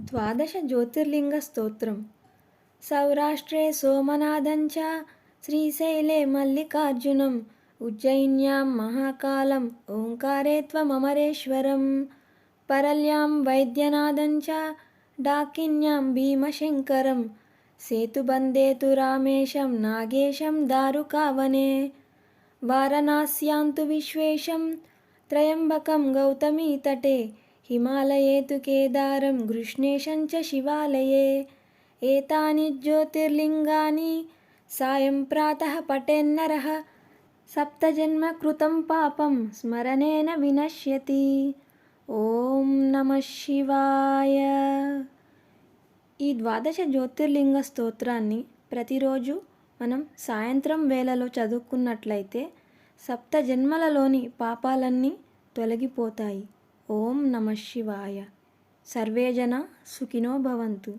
ద్వాదశ జ్యోతిర్లింగ స్తోత్రం. సౌరాష్ట్రే సోమనాథంచ శ్రీశైలే మల్లికార్జునం. ఉజ్జయిన్యాం మహాకాలం ఓంకారే త్వమరేశ్వరం పరల్యాం వైద్యనాథంచ డాకిన్యాం భీమశంకరం. సేతుబందేతు రామేశం నాగేశం దారుకావనే. వారణాస్యాంతు విశ్వేశం త్రయంబకం గౌతమీ తటే. తు కేదారం గృష్ణేశం శివాలయే. ఏతాని జ్యోతిర్లింగాని సాయం ప్రాతः పఠేన్నరः సప్తజన్మ కృతం పాపం స్మరణేన వినశ్యతి. ఓం నమ శివాయ. ఈ ద్వాదశ జ్యోతిర్లింగ స్తోత్రాన్ని ప్రతిరోజు మనం సాయంత్రం వేళలో చదువుకున్నట్లయితే సప్త జన్మలలోని పాపాలన్నీ తొలగిపోతాయి. ఓం నమ శివాయ. సర్వేజన సుఖినో భవంతు.